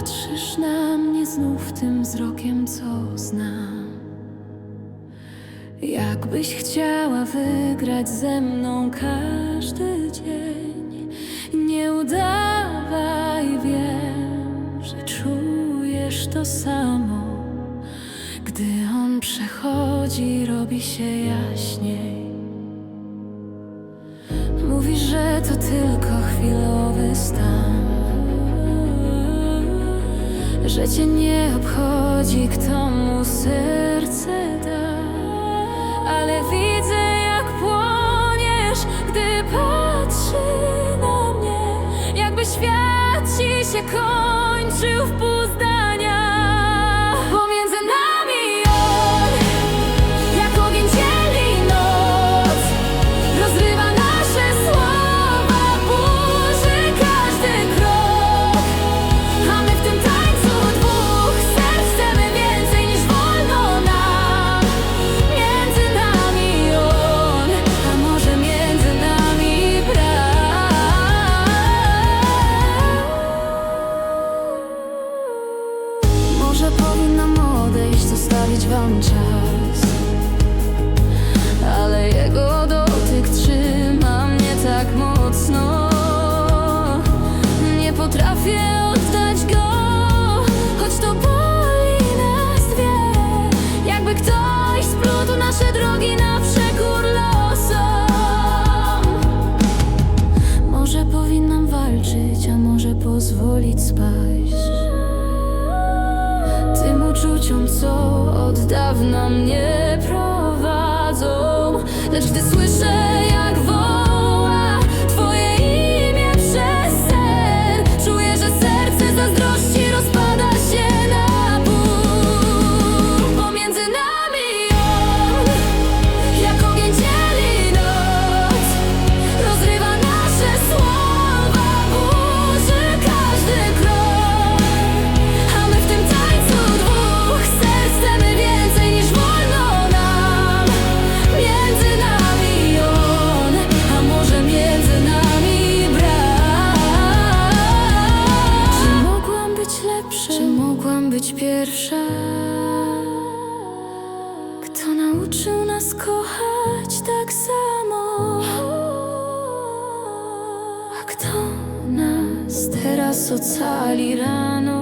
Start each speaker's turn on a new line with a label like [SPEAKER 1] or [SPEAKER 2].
[SPEAKER 1] Patrzysz na mnie znów tym wzrokiem, co znam. Jakbyś chciała wygrać ze mną każdy dzień. Nie udawaj, wiem, że czujesz to samo. Gdy on przechodzi, robi się jaśniej. Mówisz, że to tylko chwilowy stan. Że cię nie obchodzi, kto mu serce da. Ale widzę, jak płoniesz, gdy patrzy na mnie. Jakby świat ci się kończył w pół. włącza co od dawna mnie prowadzą. Lecz gdy słyszę, być pierwsza? Kto nauczył nas kochać tak samo? A kto nas teraz ocali ran?